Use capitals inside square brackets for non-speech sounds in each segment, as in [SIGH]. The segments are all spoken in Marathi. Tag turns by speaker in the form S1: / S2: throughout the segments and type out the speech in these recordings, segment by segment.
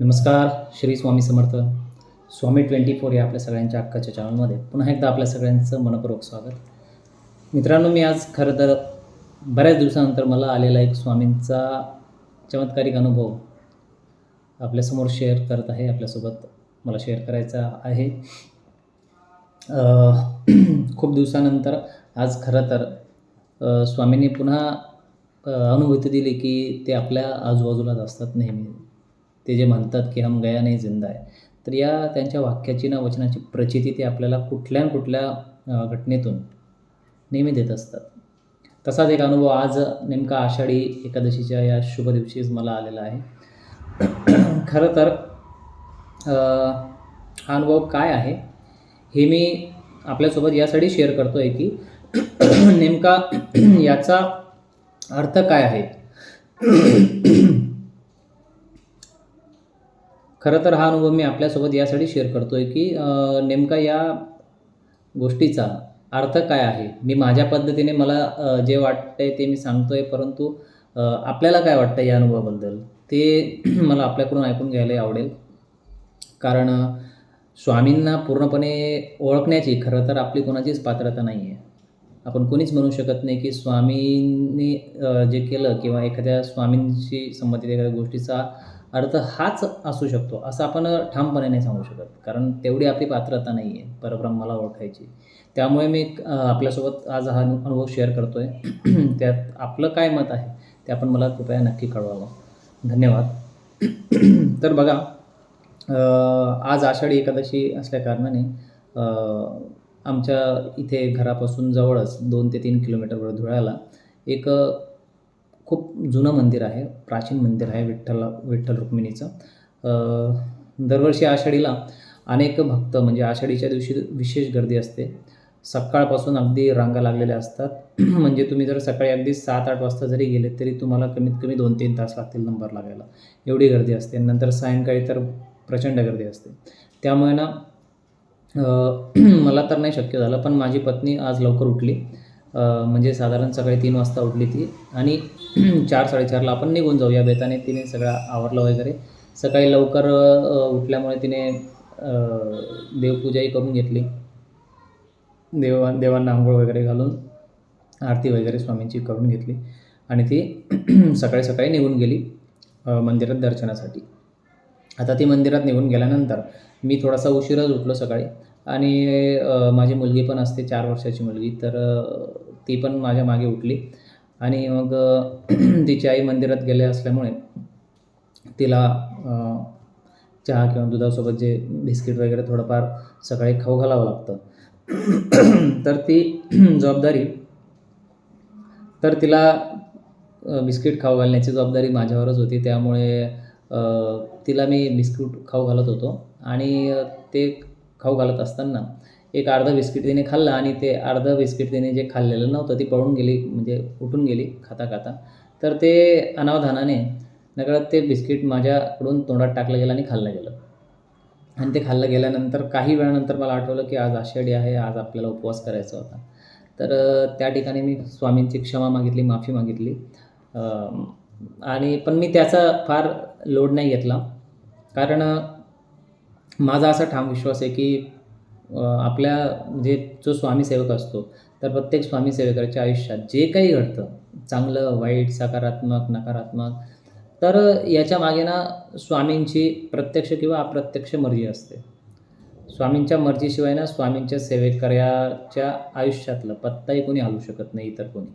S1: नमस्कार श्री स्वामी समर्थ. स्वामी ट्वेंटी फोर या आपल्या सगळ्यांच्या अक्काच्या चॅनलमध्ये पुन्हा एकदा आपल्या सगळ्यांचं मनपूर्वक स्वागत. मित्रांनो मी आज खरं तर बऱ्याच दिवसानंतर मला आलेला एक स्वामींचा चमत्कारिक अनुभव आपल्यासमोर शेअर करत आहे आपल्यासोबत मला शेअर करायचा आहे. [CLEARS THROAT] खूप दिवसानंतर आज खरं तर स्वामींनी पुन्हा अनुभूती दिली की ते आपल्या आजूबाजूलाच असतात नेहमी. ते जे म्हणतात की हम गया नाही जिंदा आहे तर या त्यांच्या वाक्याची ना वचनाची प्रचिती ते आपल्याला कुठल्या न कुठल्या घटनेतून नेहमी देत असतात. तसाच एक अनुभव आज नेमका आषाढी एकादशीच्या या शुभ दिवशीच मला आलेला आहे. [CLEARS THROAT] खरं तर हा अनुभव काय आहे हे मी आपल्यासोबत यासाठी शेअर करतो आहे की [CLEARS THROAT] नेमका [CLEARS THROAT] याचा अर्थ काय आहे? खरं तर हा अनुभव मी आपल्यासोबत यासाठी शेअर करतो आहे की नेमका या गोष्टीचा अर्थ काय आहे? मी माझ्या पद्धतीने मला जे जे वाटतंय ते मी सांगतो आहे परंतु आपल्याला काय वाटतं या अनुभवाबद्दल ते [CLEARS THROAT] मला आपल्याकडून ऐकून घ्यायला आवडेल. कारण स्वामींना पूर्णपणे ओळखण्याची खरं तर आपली कोणाचीच पात्रता नाही आहे आपण कोणीच म्हणू शकत नाही की स्वामींनी जे केलं किंवा एखाद्या स्वामींशी संबंधित एखाद्या गोष्टीचा अर्थ हाच असू शकतो असं आपण ठामपणे नाही सांगू शकत. कारण तेवढी आपली पात्रता नाही आहे परब्रह्माला ओळखायची. त्यामुळे मी आपल्यासोबत आज हा अनुभव शेअर करतो आहे [CLEARS THROAT] त्यात आपलं काय मत आहे ते आपण मला कृपया नक्की कळवावं. धन्यवाद. [CLEARS THROAT] तर बघा आज आषाढी एकादशी असल्या कारणाने आमच्या इथे घरापासून जवळच दोन ते तीन किलोमीटरवर धुळ्याला एक खूप जुनं मंदिर आहे प्राचीन मंदिर आहे विठ्ठल विठ्ठल रुक्मिणीचं. दरवर्षी आषाढीला अनेक भक्त म्हणजे आषाढीच्या दिवशी विशेष गर्दी असते. सकाळपासून अगदी रांगा लागलेल्या असतात. [CLEARS THROAT] म्हणजे तुम्ही जर सकाळी अगदी सात आठ वाजता जरी गेले तरी तुम्हाला कमीत कमी दोन तीन तास लागतील नंबर लागायला. एवढी गर्दी असते. नंतर सायंकाळी तर प्रचंड गर्दी असते. त्यामुळे ना [CLEARS THROAT] मला तर नाही शक्य झालं पण माझी पत्नी आज लवकर उठली. म्हणजे साधारण सकाळी तीन वाजता उठली ती आणि [CLEARS THROAT] चार साडेचारला आपण निघून जाऊ या बेताने तिने सगळा आवरलं वगैरे. सकाळी लवकर उठल्यामुळे तिने देवपूजाही करून घेतली. देवा देवांना आंघोळ वगैरे घालून आरती वगैरे स्वामींची करून घेतली. आणि ती [CLEARS THROAT] सकाळी सकाळी निघून गेली मंदिरात दर्शनासाठी. आता ती मंदिरात निघून गेल्यानंतर मी थोडासा उशीरच उठलो सकाळी. आणि माझी मुलगी पण असते चार वर्षाची मुलगी. तर ती पण माझ्या मागे उठली. आणि मग [CLEARS THROAT] तिची आई मंदिरात गेले असल्यामुळे तिला चहा किंवा दुधासोबत जे बिस्किट वगैरे थोडंफार सकाळी खाऊ घालावं लागतं. [CLEARS THROAT] तर ती [CLEARS THROAT] जबाबदारी तर तिला बिस्किट खाऊ घालण्याची जबाबदारी माझ्यावरच होती. त्यामुळे तिला मी बिस्किट खाऊ घालत होतो. आणि ते खाऊ घालत असताना एक अर्धं बिस्किट तिने खाल्लं आणि ते अर्धं बिस्किट तिने जे खाल्लेलं नव्हतं ती पळून गेली म्हणजे उठून गेली खाता खाता तर ते अनावधानाने नकळत ते बिस्किट माझ्याकडून तोंडात टाकलं गेलं आणि खाल्लं गेलं. आणि ते खाल्लं गेल्यानंतर काही वेळानंतर मला आठवलं की आज आषाढी आहे आज आपल्याला उपवास करायचा होता. तर त्या ठिकाणी मी स्वामींची क्षमा मागितली माफी मागितली. आणि पण मी त्याचा फार लोड नाही घेतला. कारण माझा असा ठाम विश्वास आहे की आपल्या म्हणजे जो स्वामीसेवक असतो तर प्रत्येक स्वामीसेवकाच्या आयुष्यात जे काही घडतं चांगलं वाईट सकारात्मक नकारात्मक तर याच्या मागे ना स्वामींची प्रत्यक्ष किंवा अप्रत्यक्ष मर्जी असते. स्वामींच्या मर्जीशिवाय ना स्वामींच्या सेवेकऱ्याच्या आयुष्यातलं पत्ताही कोणी हलू शकत नाही इतर कोणी.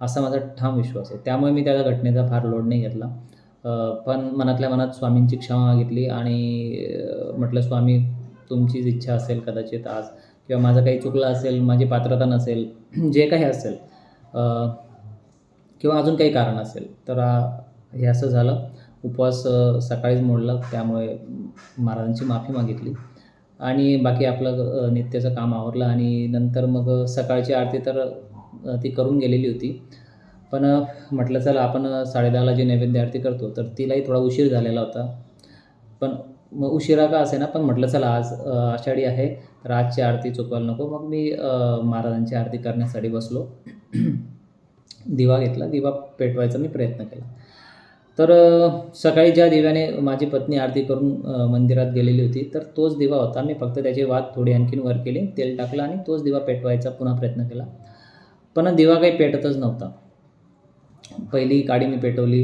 S1: असा माझा ठाम विश्वास आहे. त्यामुळे मी त्या घटनेचा फार लोड नाही घेतला. पण मनातल्या मनात स्वामींची क्षमा मागितली आणि म्हटलं स्वामी तुमचीच इच्छा असेल कदाचित आज किंवा माझं काही चुकलं असेल माझी पात्रता नसेल [CLEARS THROAT] जे काही असेल किंवा अजून काही कारण असेल तर हे असं झालं. उपवास सकाळीच मोडला त्यामुळे महाराजांची माफी मागितली. आणि बाकी आपलं नित्याचं काम आवरलं आणि नंतर मग सकाळची आरती तर ती करून गेलेली होती. पण म्हटलं चला आपण साडेदहाला जी नैवेद्य आरती करतो तर तिलाही थोडा उशीर झालेला होता. पण मग उशिरा का असे ना पण म्हटलं चला आज आषाढी आहे तर आजची आरती चुकवायला नको. मग मी महाराजांची आरती करण्यासाठी बसलो. [CLEARS THROAT] दिवा घेतला. दिवा पेटवायचा मी प्रयत्न केला. तर सकाळी ज्या दिव्याने माझी पत्नी आरती करून मंदिरात गेलेली होती तर तोच दिवा होता. मी फक्त त्याची वाद थोडी आणखीन वर केली तेल टाकलं आणि तोच दिवा पेटवायचा पुन्हा प्रयत्न केला. पण दिवा काही पेटतच नव्हता. पहिली काडी मी पेटवली.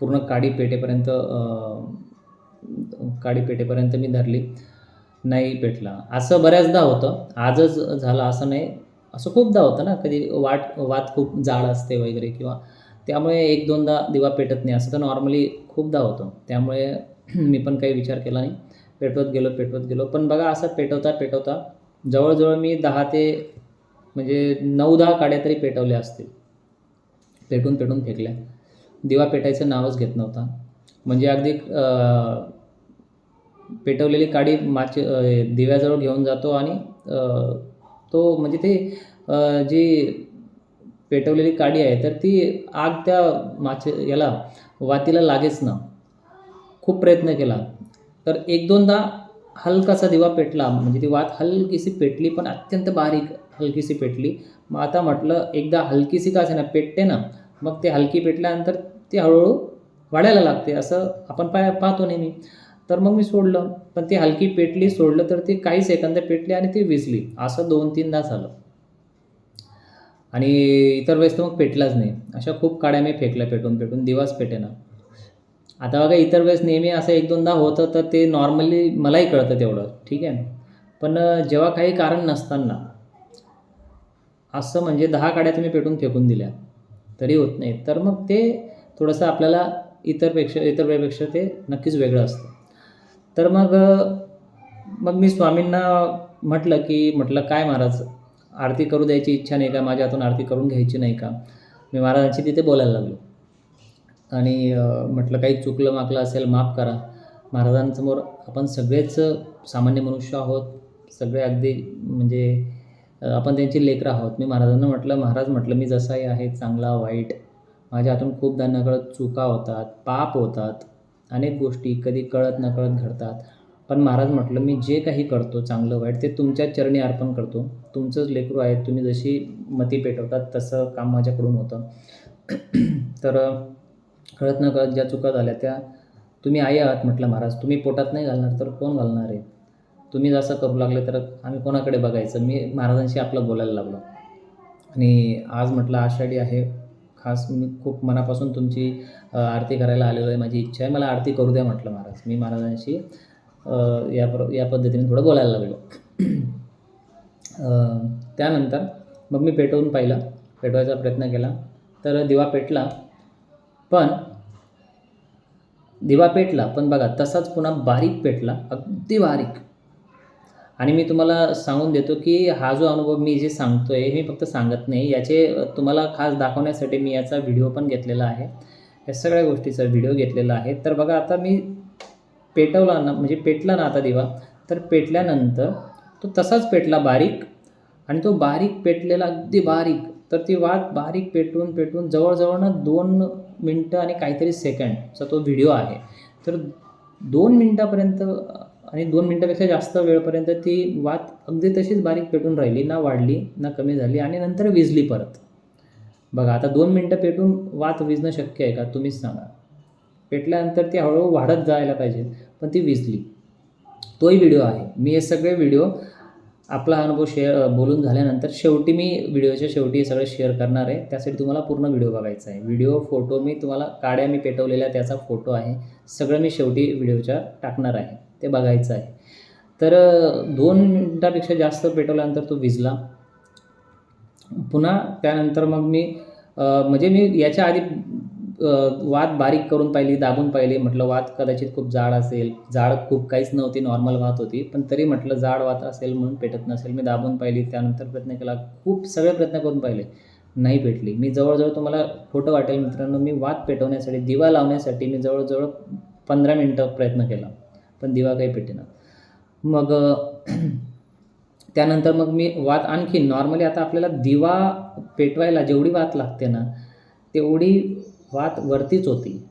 S1: पूर्ण काडी पेटेपर्यंत अ, काडी पेटेपर्यंत मी धरली. नाही पेटला. असं बऱ्याचदा होतं. आजच झालं असं नाही. असं खूपदा होतं ना. कधी वाट वात खूप जाड असते वगैरे किंवा त्यामुळे एक दोनदा दिवा पेटत नाही. असं तर नॉर्मली खूपदा होतं. त्यामुळे [CLEARS THROAT] मी पण काही विचार केला नाही. पेटवत गेलो पेटवत गेलो. पण बघा असं पेटवता पेटवता जवळजवळ मी दहा ते म्हणजे नऊ दहा काड्या तरी पेटवल्या असतील. पेटून पेटून फेकल्या. दिवा पेटायचं नावच घेत नव्हता. म्हणजे अगदी पेटवलेली काडी माची दिव्याजवळ घेऊन जातो आणि तो म्हणजे ते जी पेटवलेली काडी आहे तर ती आग त्या माचे याला वातीला लागेच ना. खूप प्रयत्न केला. तर एक दोनदा हलकासा दिवा पेटला. म्हणजे ती वात हलकीशी पेटली पण अत्यंत बारीक हलकीशी पेटली. मग आता म्हटलं एकदा हलकीशी का असे ना पेटते ना. मग ते हलकी पेटल्यानंतर ती हळूहळू वाढायला लागते असं आपण पाय पाहतो नेहमी. तर मग मी सोडलं. पण ती हलकी पेटली सोडलं तर ती काही सेकंद पेटली आणि ती विजली. असं दोन तीनदा झालं. आणि इतर वेळेस तर मग पेटलाच नाही. अशा खूप काड्या मी फेकल्या पेटून पेटून दिवाच पेटेना. आता बघा इतर वेळेस नेहमी असं एक दोनदा होतं तर ते नॉर्मली मलाही कळतं तेवढं. ठीक आहे? पण जेव्हा काही कारण नसताना असं म्हणजे दहा काड्या तुम्ही पेटून फेकून दिल्या तरी होत नाही. तर मग ते थोडंसं आपल्याला इतरपेक्षा इतर वेळेपेक्षा ते नक्कीच वेगळं असतं. तर मग मग मी स्वामींना म्हटलं की म्हटलं काय महाराज आरती करू द्यायची इच्छा नाही का? माझ्या हातून आरती करून घ्यायची नाही का? मी महाराजांशी तिथे बोलायला लागलो. आणि म्हटलं काही चुकलं माकलं असेल माफ करा. महाराजांसमोर आपण सगळेच सामान्य मनुष्य आहोत. सगळे अगदी म्हणजे आपण त्यांची लेकरं आहोत. मी महाराजांना म्हटलं महाराज म्हटलं मी जसाही आहे चांगला वाईट. माझ्या हातून खूप नकळत चुका होतात पाप होतात. अनेक गोष्टी कधी कळत नकळत घडतात. पण महाराज म्हटलं मी जे काही करतो चांगलं वाईट ते तुमच्या चरणी अर्पण करतो. तुमचंच लेकरू आहे तुम्ही जशी मती पेटवतात तसं काम माझ्याकडून होतं. [CLEARS THROAT] तर कळत न कळत ज्या चुका झाल्या त्या तुम्ही आई आहात म्हटलं महाराज तुम्ही पोटात नाही घालणार तर कोण घालणार आहे? तुम्ही जसं करू लागले तर आम्ही कोणाकडे बघायचं? मी महाराजांशी आपलं बोलायला लागलो. आणि आज म्हटलं आषाढी आहे खास मी खूप मनापासून तुमची आरती करायला आलेलो आहे. माझी इच्छा आहे. मला आरती करू द्या म्हटलं महाराज. मी महाराजांशी या प्र या पद्धतीने थोडं बोलायला लागलो. त्यानंतर मग मी पेटवून पाहिलं. पेटवायचा प्रयत्न केला. तर दिवा पेटला. पण दिवा पेटला. पण बघा तसाच पुन्हा बारीक पेटला. अगदी बारीक. आणि मी तुम्हाला सांगून देतो की हा जो अनुभव मी जे सांगतोय हे मी फक्त सांगत नाही. याचे तुम्हाला खास दाखवण्यासाठी मी याचा व्हिडिओ पण घेतलेला आहे. या सगळ्या गोष्टीचा व्हिडिओ घेतलेला आहे. तर बघा आता मी पेटवला ना म्हणजे पेटला ना आता दिवा तर पेटल्यानंतर तो तसाच पेटला बारीक आणि तो बारीक पेटलेला अगदी बारीक. तर ती वाट बारीक पेटून पेटून जवळजवळ ना दोन मिनटं आणि काहीतरी सेकंडचा तो व्हिडिओ आहे. तर दोन मिनटापर्यंत आणि दोन मिनटापेक्षा जास्त वेळपर्यंत ती वात अगदी तशीच बारीक पेटून राहिली ना वाढली ना कमी झाली आणि नंतर विजली परत. बघा आता दोन मिनटं पेटून वात विजणं शक्य आहे का? तुम्हीच सांगा. पेटल्यानंतर ती हळूहळू वाढत जायला पाहिजे पण ती विजली. तोही व्हिडिओ आहे. मी हे सगळे व्हिडिओ आपला अनुभव शेअर बोलून झाल्यानंतर शेवटी मी व्हिडिओच्या शेवटी हे सगळं शेअर करणार आहे. त्यासाठी तुम्हाला पूर्ण व्हिडिओ बघायचा आहे. व्हिडिओ फोटो मी तुम्हाला काड्या मी पेटवलेल्या त्याचा फोटो आहे. सगळं मी शेवटी व्हिडिओच्या टाकणार आहे. ते बघायचं आहे. तर दोन मिनटापेक्षा जास्त पेटवल्यानंतर तो विजला पुन्हा त्यानंतर मग मी म्हणजे मी याच्या आधी वात बारीक करून पाहिली दाबून पाहिली. म्हटलं वात कदाचित खूप जाड असेल. जाड खूप काहीच नव्हती नॉर्मल वात होती. पण तरी म्हटलं जाड वात असेल म्हणून पेटत नसेल. मी दाबून पाहिली. त्यानंतर प्रयत्न केला. खूप सगळे प्रयत्न करून पाहिले. नाही पेटली. मी जवळजवळ तुम्हाला खोटं वाटेल मित्रांनो. मी वात पेटवण्यासाठी दिवा लावण्यासाठी मी जवळजवळ पंधरा मिनटं प्रयत्न केला. पण दिवा काही पेटेना मग त्यानंतर मग मी वात आणखी नॉर्मली आता आपल्याला दिवा पेटवायला जेवढी वात लागते ना तेवढी वात वरतीच होती.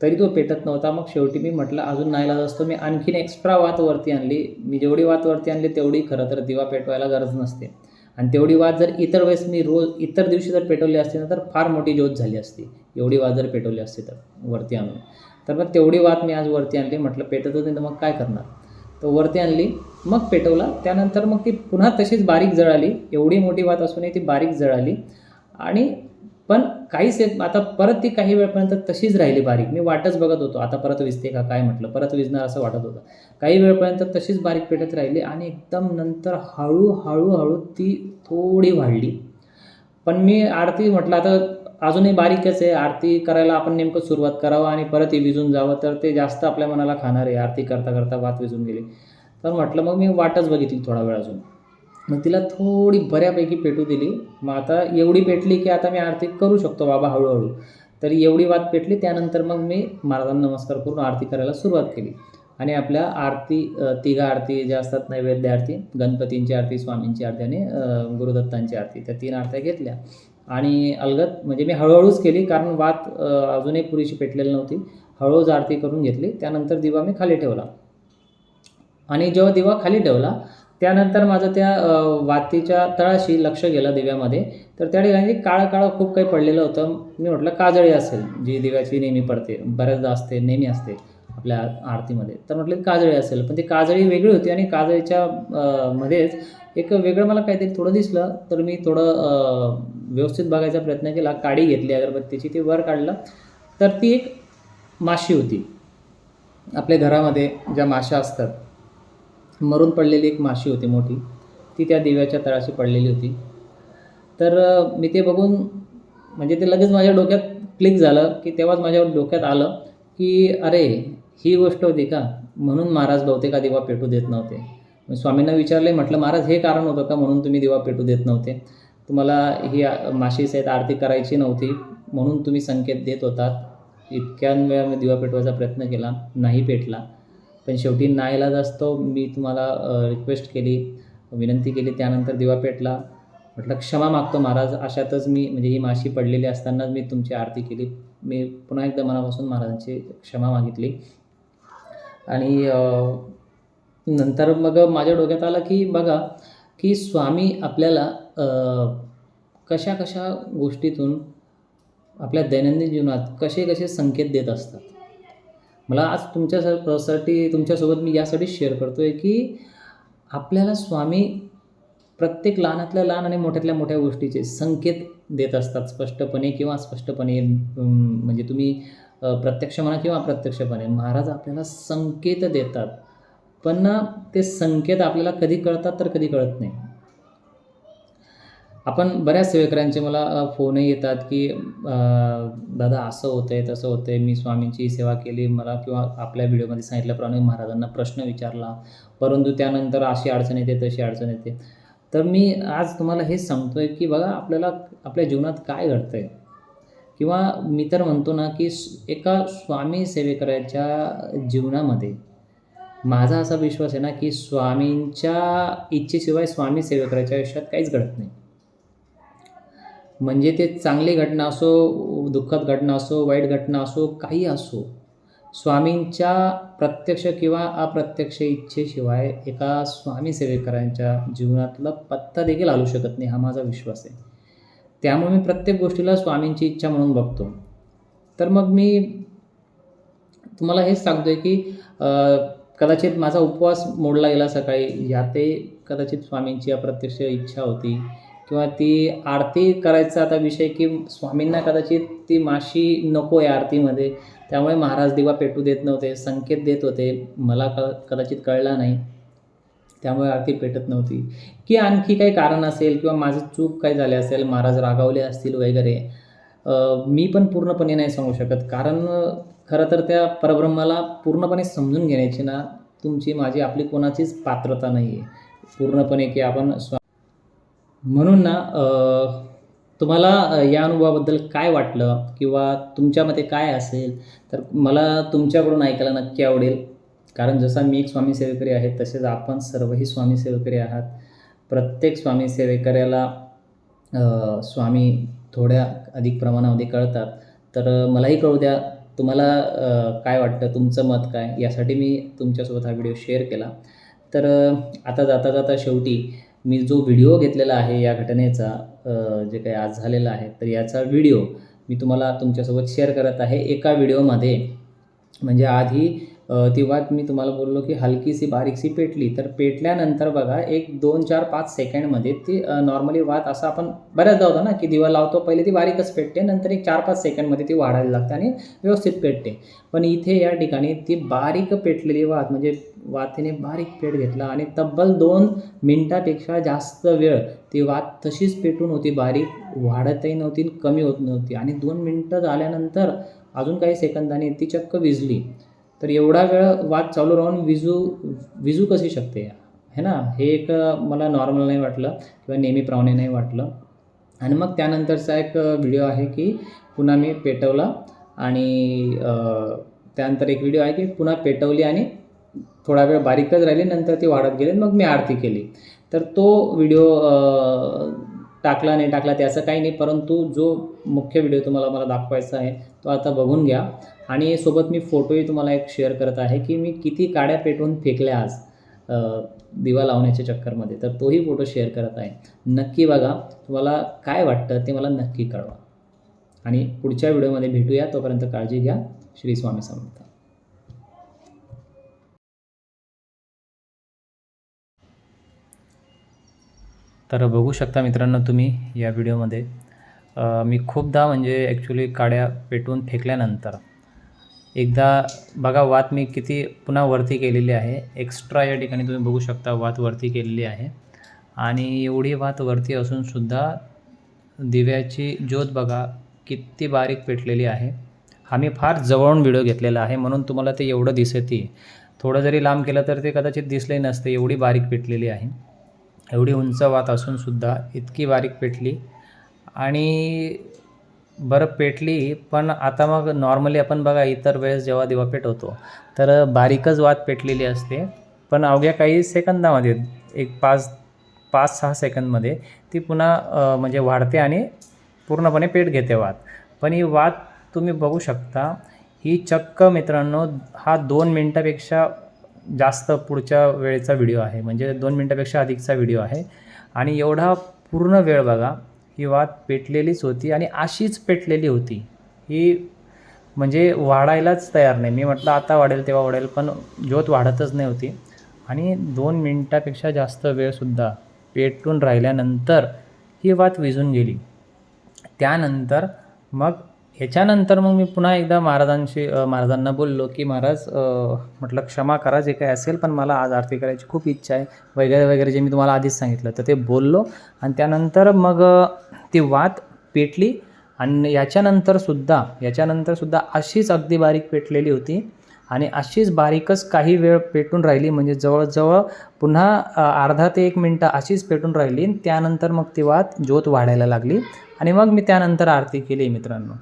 S1: तरी तो पेटत नव्हता. मग शेवटी मी म्हटलं अजून नाईलाज असतो. मी आणखीन एक्स्ट्रा वात वरती आणली. मी जेवढी वात वरती आणली तेवढी खरं तर दिवा पेटवायला गरज नसते. आणि तेवढी वात जर इतर वेळेस मी रोज इतर दिवशी जर पेटवली असती ना तर फार मोठी ज्योत झाली असती. एवढी वात जर पेटवली असती तर वरती आणून. तर मग तेवढी वात मी आज वरती आणली. म्हटलं पेटत होती तर मग काय करणार? तर वरती आणली. मग पेटवला. त्यानंतर मग ती पुन्हा तशीच बारीक जळाली. एवढी मोठी वात असूनही ती बारीक जळाली. आणि पण काहीच येत आता परत ती काही वेळपर्यंत तशीच राहिली बारीक. मी वाटच बघत होतो. आता परत विजते का काय म्हटलं? परत विजणार असं वाटत होतं. काही वेळपर्यंत तशीच बारीक पेटत राहिली आणि एकदम नंतर हळूहळू हळू ती थोडी वाढली. पण मी आरती म्हटलं आता अजूनही बारीकच आहे. आरती करायला आपण नेमकं सुरुवात करावं आणि परत ती विजून जावं. तर ते जास्त आपल्या मनाला खाणार आहे. आरती करता करता वात विजून गेली. तर म्हटलं मग मी वाटच बघितली थोडा वेळ अजून. मग तिला थोडी बऱ्यापैकी पेटू दिली. मग आता एवढी पेटली की आता मी आरती करू शकतो बाबा हळूहळू. तर एवढी वात पेटली. त्यानंतर मग मी महाराजांना नमस्कार करून आरती करायला सुरुवात केली. आणि आपल्या आरती तिघा आरती ज्या असतात नैवेद्य आरती गणपतींची आरती स्वामींची आरती आणि गुरुदत्तांची आरती. त्या तीन आरत्या घेतल्या. आणि अलगत म्हणजे मी हळूहळूच केली कारण वात अजूनही पुरेशी पेटलेली नव्हती. हळूहळूच आरती करून घेतली. त्यानंतर दिवा मी खाली ठेवला. आणि जेव्हा दिवा खाली ठेवला त्यानंतर माझं त्या वातीच्या तळाशी लक्ष गेलं दिव्यामध्ये. तर त्या ठिकाणी काळं काळं खूप काही पडलेलं होतं. मी म्हटलं काजळी असेल जी दिव्याची नेहमी पडते. बऱ्याचदा असते नेहमी असते. आपल्या आरतीमध्ये. तर म्हटलं काजळी असेल. पण ती काजळी वेगळी होती आणि काजळीच्या मध्येच एक वेगळं मला काहीतरी थोडं दिसलं. तर मी थोडं व्यवस्थित बघायचा प्रयत्न केला. काडी घेतली अगरबत्तीची ती वर काढलं. तर ती एक माशी होती. आपल्या घरामध्ये ज्या माशा असतात मरून पडलेली एक माशी होती मोठी. ती त्या दिव्याच्या तळाशी पडलेली होती. तर मी ते बघून म्हणजे ते लगेच माझ्या डोक्यात क्लिक झालं की तेव्हाच माझ्या डोक्यात आलं की अरे ही गोष्ट होती का? म्हणून महाराज बहुतेक दिवा पेटू देत नव्हते. मी स्वामींना विचारले म्हटलं महाराज हे कारण होतं का म्हणून तुम्ही दिवा पेटू देत नव्हते? तुम्हाला ही माशीस माशी सहित आरती करायची नव्हती म्हणून तुम्ही संकेत देत होतात इतक्या वेळा मी दिवा पेटवायचा प्रयत्न केला नाही पेटला. पण शेवटी नाईलाज असतो मी तुम्हाला रिक्वेस्ट केली विनंती केली त्यानंतर दिवा पेटला. म्हटलं क्षमा मागतो महाराज अशातच मी म्हणजे ही माशी पडलेली असतानाच मी तुमची आरती केली. मी पुन्हा एकदा मनापासून महाराजांची क्षमा मागितली. आणि नंतर मग माझ्या डोक्यात आलं की बघा की स्वामी आपल्याला कशा कशा गोष्टीतून आपल्या दैनंदिन जीवनात कसे कसे संकेत देत असतात. मला आज तुमच्यासाठी तुमच्यासोबत मी यासाठी शेअर करतो आहे की आपल्याला स्वामी प्रत्येक लहानातल्या लहान आणि मोठ्यातल्या मोठ्या गोष्टीचे संकेत देत असतात स्पष्टपणे किंवा स्पष्टपणे म्हणजे तुम्ही प्रत्यक्ष म्हणा किंवा अप्रत्यक्षपणे महाराज आपल्याला संकेत देतात. पण ना ते संकेत आपल्याला कधी कळतात तर कधी कळत नाही. आपण बऱ्याच सेवेकऱ्यांचे मला फोनही येतात की दादा असं होतं आहे तसं होतं आहे मी स्वामींची सेवा केली मला किंवा आपल्या व्हिडिओमध्ये सांगितल्याप्रमाणे महाराजांना प्रश्न विचारला. परंतु त्यानंतर अशी अडचण येते तशी अडचण येते. तर मी आज तुम्हाला हे सांगतो आहे की बघा आपल्याला आपल्या जीवनात काय घडतं आहे किंवा मी तर म्हणतो ना की एका स्वामी सेवेकऱ्याच्या जीवनामध्ये माझा असा विश्वास आहे ना की स्वामींच्या इच्छेशिवाय स्वामी सेवेकऱ्याच्या आयुष्यात काहीच घडत नाही. म्हणजे ते चांगली घटना असो दुःखद घटना असो वाईट घटना असो काही असो स्वामींच्या प्रत्यक्ष किंवा अप्रत्यक्ष इच्छेशिवाय एका स्वामी सेवेकरांच्या जीवनातला पत्ता देखील आलू शकत नाही हा माझा विश्वास आहे. त्यामुळे मी प्रत्येक गोष्टीला स्वामींची इच्छा म्हणून बघतो. तर मग मी तुम्हाला हेच सांगतो आहे की कदाचित माझा उपवास मोडला गेला सकाळी यातही कदाचित स्वामींची अप्रत्यक्ष इच्छा होती. किंवा ती आरती करायचा आता विषय की स्वामींना कदाचित ती माशी नको आहे आरतीमध्ये. त्यामुळे महाराज दिवा पेटू देत नव्हते संकेत देत होते. मला क कदाचित कळला नाही. त्यामुळे आरती पेटत नव्हती. की आणखी काही कारण असेल किंवा माझी चूक काय झाले असेल महाराज रागावले असतील वगैरे मी पण पूर्णपणे नाही सांगू शकत. कारण खरं तर त्या परब्रह्माला पूर्णपणे समजून घेण्याची ना तुमची माझी आपली कोणाचीच पात्रता नाही आहे पूर्णपणे की आपण स्वा म्हणून ना तुम्हाला या अनुभवाबद्दल काय वाटलं? किंवा तुमच्यामध्ये काय असेल? तर मला तुमच्याकडून ऐकायला नक्की आवडेल. कारण जसा मी एक स्वामी सेवेकरी आहे तसेच आपण सर्वही स्वामी सेवेकरी आहात. प्रत्येक स्वामी सेवेकऱ्याला स्वामी थोड्या अधिक प्रमाणामध्ये कळतात. तर मलाही कळू द्या तुम्हाला काय वाटतं? तुमचं मत काय? यासाठी मी तुमच्यासोबत हा व्हिडिओ शेअर केला. तर आता जाता जाता शेवटी मी जो व्हिडिओ घेतलेला आहे या घटनेचा जे काही आज झालेला आहे तर याचा व्हिडिओ मी तुम्हाला तुमच्यासोबत शेअर करत आहे एका व्हिडिओमध्ये. म्हणजे आधी तेव्हाच मी तुम्हाला बोललो की हलकीशी बारीकशी पेटली. तर पेटल्यानंतर बघा एक दोन चार पाच सेकंडमध्ये ती नॉर्मली वात असं आपण बऱ्याचदा होतो ना की दिवा लावतो पहिले ती बारीकच पेटते नंतर एक चार पाच सेकंडमध्ये ती वाढायला लागते आणि व्यवस्थित पेटते. पण इथे या ठिकाणी ती बारीक पेटलेली वात म्हणजे वातीने बारीक पेट घेतला आणि तब्बल दोन मिनटापेक्षा जास्त वेळ ती वात तशीच पेटून होती बारीक वाढतही नव्हती आणि कमी होत नव्हती. आणि दोन मिनटं झाल्यानंतर अजून काही सेकंदाने ती चक्क विजली. तर एवढा वेळ वाद चालू राहून विजू विजू कशी शकते? है ना? हे एक मला नॉर्मल नाही वाटलं किंवा नेहमीप्रमाणे नाही वाटलं. आणि मग त्यानंतरचा एक व्हिडिओ आहे की पुन्हा मी पेटवला आणि त्यानंतर एक व्हिडिओ आहे की पुन्हा पेटवली आणि थोडा वेळ बारीकच राहिली नंतर ती वाढत गेली आणि मग मी आरती केली. तर तो व्हिडिओ टाकला नाही टाकला त्याचं काही नाही. परंतु जो मुख्य व्हिडिओ तुम्हाला मला दाखवायचा आहे तो आता बघून घ्या. आणि सोबत मी फोटोही तुम्हाला एक शेअर करत आहे की मी किती काड्या पेटवून फेकल्या आज दिवा लावण्याच्या चक्करमध्ये. तर तोही फोटो शेअर करत आहे. नक्की बघा तुम्हाला काय वाटतं ते मला नक्की कळवा. आणि पुढच्या व्हिडिओमध्ये भेटूया तोपर्यंत काळजी घ्या. श्री स्वामी समर्थ. तर बघू शकता मित्रांनो तुम्ही या व्हिडिओमध्ये. मी खूपदा म्हणजे ॲक्च्युली काड्या पेटवून फेकल्यानंतर एकदा बघा वात मी किती पुन्हा वरती केलेली आहे. एक्स्ट्रा या ठिकाणी तुम्ही बघू शकता वात वरती केलेली आहे. आणि एवढी वात वरती असूनसुद्धा दिव्याची ज्योत बघा किती बारीक पेटलेली आहे. हा मी फार जवळून व्हिडिओ घेतलेला आहे म्हणून तुम्हाला ते एवढं दिसते थोडं जरी लांब केलं तर ते कदाचित दिसले नसते एवढी बारीक पेटलेली आहे. एवढी उंच वात असूनसुद्धा इतकी बारीक पेटली. आणि बरं पेटली पण आता मग नॉर्मली आपण बघा इतर वेळेस जेव्हा दिवा पेटवतो तर बारीकच वात पेटलेली असते. पण अवघ्या काही सेकंदामध्ये एक पाच पाच सहा सेकंदमध्ये ती पुन्हा म्हणजे वाढते आणि पूर्णपणे पेट घेते वात. पण ही वात तुम्ही बघू शकता ही चक्क मित्रांनो हा दोन मिनटापेक्षा जास्त पुढच्या वेळेचा व्हिडिओ आहे. म्हणजे दोन मिनटापेक्षा अधिकचा व्हिडिओ आहे. आणि एवढा पूर्ण वेळ बघा ही वात पेटलेलीच होती आणि अशीच पेटलेली होती. ही म्हणजे वाढायलाच तयार नाही. मी म्हटलं आता वाढेल तेव्हा वाढेल पण ज्योत वाढतच नाही होती. आणि दोन मिनटापेक्षा जास्त वेळसुद्धा पेटून राहिल्यानंतर ही वात विझून गेली. त्यानंतर मग ह्याच्यानंतर मग मी पुन्हा एकदा महाराजांशी महाराजांना बोललो की महाराज म्हटलं क्षमा करा जे काही असेल पण मला आज आरती करायची खूप इच्छा आहे. वगैरे वगैरे जे मी तुम्हाला आधीच सांगितलं तर ते बोललो. आणि त्यानंतर मग ती वात पेटली. आणि याच्यानंतरसुद्धा याच्यानंतरसुद्धा अशीच अगदी बारीक पेटलेली होती. आणि अशीच बारीकच काही वेळ पेटून राहिली. म्हणजे जवळजवळ पुन्हा अर्धा ते एक मिनटं अशीच पेटून राहिली. आणि त्यानंतर मग ती वात ज्योत वाढायला लागली. आणि मग मी त्यानंतर आरती केली मित्रांनो.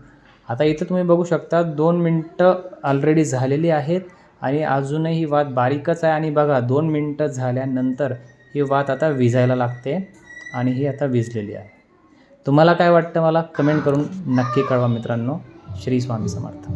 S1: आता इथं तुम्ही बघू शकता दोन मिनटं ऑलरेडी झालेली आहेत आणि अजूनही ही वात बारीकच आहे. आणि बघा दोन मिनटं झाल्यानंतर ही वात आता विजायला लागते आणि ही आता विजलेली आहे. तुम्हाला काय वाटतं मला? कमेंट करून नक्की कळवा मित्रांनो. श्री स्वामी समर्थ.